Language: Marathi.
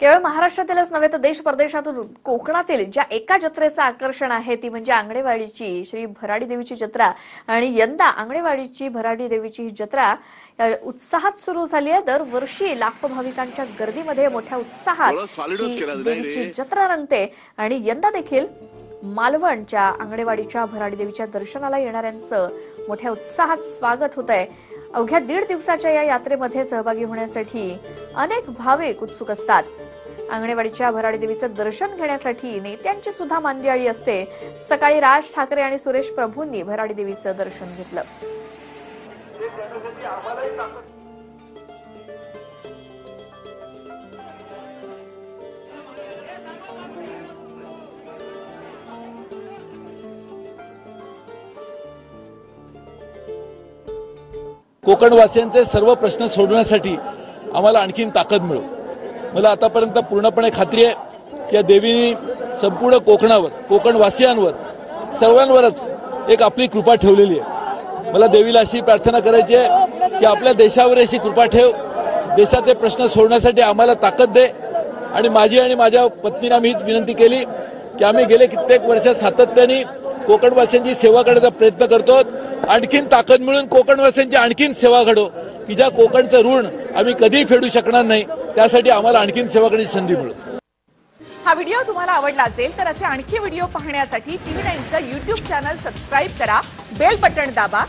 केवळ महाराष्ट्रातीलच नव्हे तर देश परदेशातून कोकणातील ज्या एका जत्रेचं आकर्षण आहे ती म्हणजे आंगणेवाडीची श्री भराडी देवीची जत्रा. आणि यंदा आंगणेवाडीची भराडी देवीची ही जत्रा उत्साहात सुरू झाली आहे. दरवर्षी लाखो भाविकांच्या गर्दीमध्ये मोठ्या उत्साहात देवीची. जत्रा रंगते. आणि यंदा देखील मालवणच्या आंगणेवाडीच्या भराडी देवीच्या दर्शनाला येणाऱ्यांचं मोठ्या उत्साहात स्वागत होत आहे अवघ्या दीड दिवसाच्या या यात्रेमध्ये सहभागी होण्यासाठी अनेक भाविक उत्सुक असतात. आंगणेवाडीच्या भराडी देवीचं दर्शन घेण्यासाठी नेत्यांची सुद्धा मांदियाळी असते. सकाळी राज ठाकरे आणि सुरेश प्रभूंनी भराडी देवीचं दर्शन घेतलं. कोकणवासियांचे सर्व प्रश्न सोडवण्यासाठी आम्हाला आणखीन ताकद मिळो. मला आतापर्यंत पूर्णपणे खात्री आहे की या देवीनी संपूर्ण कोकणावर कोकणवासियांवर सर्वांवरच एक आपली कृपा ठेवलेली आहे. मला देवीला अशी प्रार्थना करायची आहे की आपल्या देशावर अशी कृपा ठेव. देशाचे प्रश्न सोडण्यासाठी आम्हाला ताकद दे. आणि माझी आणि माझ्या पत्नीने आम्ही हीच विनंती केली की आम्ही गेले कित्येक वर्ष सातत्याने कोकणवासियांची सेवा करण्याचा प्रयत्न करतो. आणखीन ताकद मिळून कोकणवासियांची आणखीन सेवा घडो की ज्या कोकणचं ऋण आम्ही कधीही फेडू शकणार नाही. त्यासाठी आम्हाला आणखीन सेवा करण्याची संधी मिळो. हा व्हिडिओ तुम्हाला आवडला असेल तर असे आणखी व्हिडिओ पाहण्यासाठी टीव्ही नाईनचं युट्यूब चॅनल सबस्क्राईब करा बेल बटन दाबा